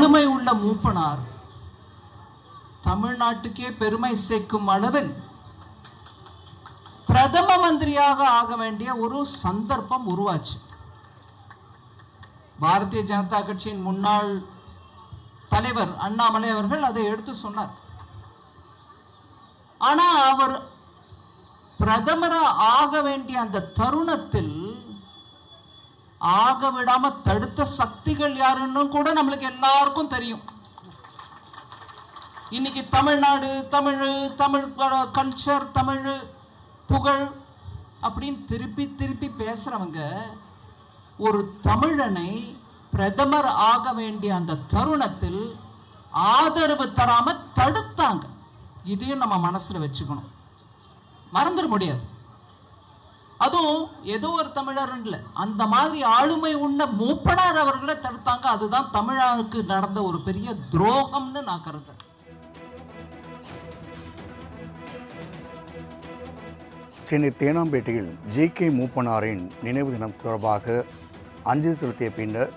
ஆளுமை உள்ள மூப்பனார். தமிழ்நாட்டுக்கே பெருமை சேர்க்கும் அளவில் பிரதம மந்திரியாக ஆக வேண்டிய ஒரு சந்தர்ப்பம் உருவாச்சு. பாரதிய ஜனதா கட்சியின் முன்னாள் தலைவர் அண்ணாமலை அவர்கள் அதை எடுத்து சொன்னார். ஆனா அவர் பிரதமராக ஆக வேண்டிய அந்த தருணத்தில் ஆக விடாம தடுத்த சக்திகள் யாருன்னு கூட நம்மளுக்கு எல்லாருக்கும் தெரியும். இன்னைக்கு தமிழ்நாடு தமிழ் தமிழ் கல்ச்சர் தமிழ் புகழ் அப்படின்னு திருப்பி திருப்பி பேசுறவங்க ஒரு தமிழனை பிரதமர் ஆக வேண்டிய அந்த தருணத்தில் ஆதரவு தராம தடுத்தாங்க. இதையும் நம்ம மனசுல வச்சுக்கணும். மறந்துட முடியாது. அதுவும் ஏதோ ஒரு தமிழர் அந்த மாதிரி ஆளுமை உள்ள மூப்பனார் அவர்களை தடுத்தாங்க. அதுதான் தமிழருக்கு நடந்த ஒரு பெரிய துரோகம்னு நான் கருதுறேன். சென்னை தேனாம்பேட்டையில் ஜி. கே. மூப்பனாரின் நினைவு தினம் தொடர்பாக அஞ்சலி செலுத்திய பின்னர்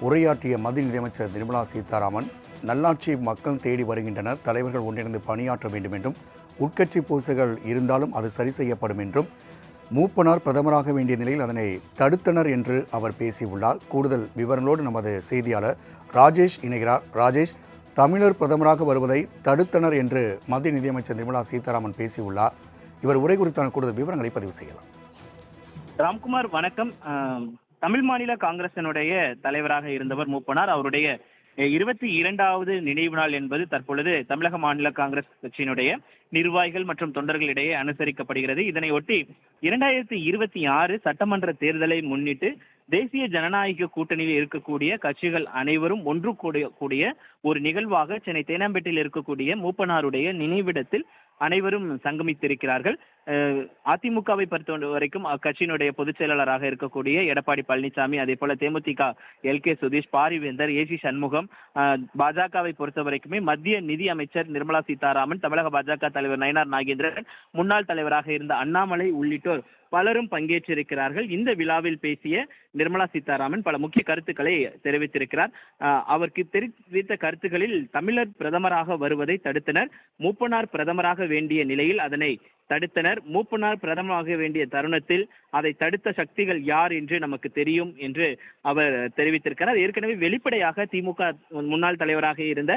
உரையாற்றிய மத்திய நிதியமைச்சர் நிர்மலா சீதாராமன் நல்லாட்சி மக்கள் தேடி வருகின்றனர். தலைவர்கள் ஒன்றிணைந்து பணியாற்ற வேண்டும் என்றும் உட்கட்சி பூசைகள் இருந்தாலும் அது சரி செய்யப்படும் என்றும் மூப்பனார் பிரதமராக வேண்டிய நிலையில் அதனை தடுத்தனர் என்று அவர் பேசியுள்ளார். கூடுதல் விவரங்களோடு நமது செய்தியாளர் ராஜேஷ் இணைகிறார். ராஜேஷ் தமிழர் பிரதமராக வருவதை தடுத்தனர் என்று மத்திய நிதியமைச்சர் நிர்மலா சீதாராமன் பேசியுள்ளார். இவர் உரை குறித்தான கூடுதல் விவரங்களை பதிவு செய்யலாம். ராம்குமார் வணக்கம். தமிழ் மாநில காங்கிரசினுடைய தலைவராக இருந்தவர் மூப்பனார். அவருடைய இருபத்தி இரண்டாவது நினைவு நாள் என்பது தற்பொழுது தமிழக மாநில காங்கிரஸ் கட்சியினுடைய நிர்வாகிகள் மற்றும் தொண்டர்களிடையே அனுசரிக்கப்படுகிறது. இதனையொட்டி இரண்டாயிரத்தி இருபத்தி ஆறு சட்டமன்ற தேர்தலை முன்னிட்டு தேசிய ஜனநாயக கூட்டணியில் இருக்கக்கூடிய கட்சிகள் அனைவரும் ஒன்று கூடிய கூடிய ஒரு நிகழ்வாக சென்னை தேனாம்பேட்டையில் இருக்கக்கூடிய மூப்பனாருடைய நினைவிடத்தில் அனைவரும் சங்கமித்திருக்கிறார்கள். அதிமுகவை பொறுத்த வரைக்கும் அக்கட்சியினுடைய பொதுச் செயலாளராக இருக்கக்கூடிய எடப்பாடி பழனிசாமி அதே போல DMDK L. K. Sudheesh Paarivendhar A C Shanmugam பாஜகவை பொறுத்த வரைக்குமே மத்திய நிதி அமைச்சர் நிர்மலா சீதாராமன் தமிழக பாஜக தலைவர் நயனார் நாகேந்திரன் முன்னாள் தலைவராக இருந்த அண்ணாமலை உள்ளிட்டோர் பலரும் பங்கேற்றிருக்கிறார்கள். இந்த விழாவில் பேசிய நிர்மலா சீதாராமன் பல முக்கிய கருத்துக்களை தெரிவித்திருக்கிறார். அஹ் அவருக்கு தெரிவித்த கருத்துக்களில் தமிழர் பிரதமராக வருவதை தடுத்தனர். மூப்பனார் பிரதமராக வேண்டிய நிலையில் அதனை தடுத்தனர். மூப்பனார் பிரதமராக வேண்டிய தருணத்தில் அதை தடுத்த சக்திகள் யார் என்று நமக்கு தெரியும் என்று அவர் தெரிவித்திருக்கிறார். ஏற்கனவே வெளிப்படையாக திமுக முன்னாள் தலைவராக இருந்த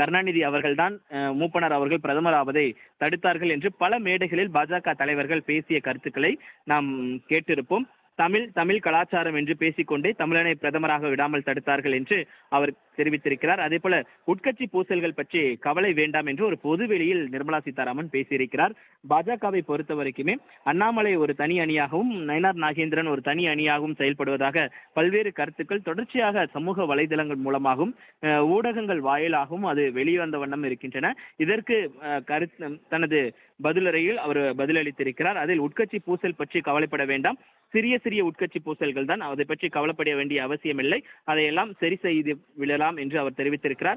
கருணாநிதி அவர்கள்தான் மூப்பனார் அவர்கள் பிரதமர் ஆவதை தடுத்தார்கள் என்று பல மேடைகளில் பாஜக தலைவர்கள் பேசிய கருத்துக்களை நாம் கேட்டிருப்போம். தமிழ் தமிழ் கலாச்சாரம் என்று பேசிக்கொண்டே தமிழனை பிரதமராக விடாமல் தடுத்தார்கள் என்று அவர் தெரிவித்திருக்கிறார். அதே போல உட்கட்சி பூசல்கள் பற்றி கவலை வேண்டாம் என்று ஒரு பொதுவெளியில் நிர்மலா சீதாராமன் பேசியிருக்கிறார். பாஜகவை பொறுத்த வரைக்குமே அண்ணாமலை ஒரு தனி அணியாகவும் நயனார் நாகேந்திரன் ஒரு தனி அணியாகவும் செயல்படுவதாக பல்வேறு கருத்துக்கள் தொடர்ச்சியாக சமூக வலைதளங்கள் மூலமாகவும் ஊடகங்கள் வாயிலாகவும் அது வெளிவந்த வண்ணம் இருக்கின்றன. இதற்கு கருத்து தனது பதிலுரையில் அவர் பதிலளித்திருக்கிறார். அதில் உட்கட்சி பூசல் பற்றி கவலைப்பட வேண்டாம். சிறிய சிறிய உட்கட்சி பூசல்கள் தான் அதை பற்றி கவலைப்பட வேண்டிய அவசியமில்லை. அதையெல்லாம் சரி செய்து விடலாம் என்று அவர் தெரிவித்திருக்கிறார்.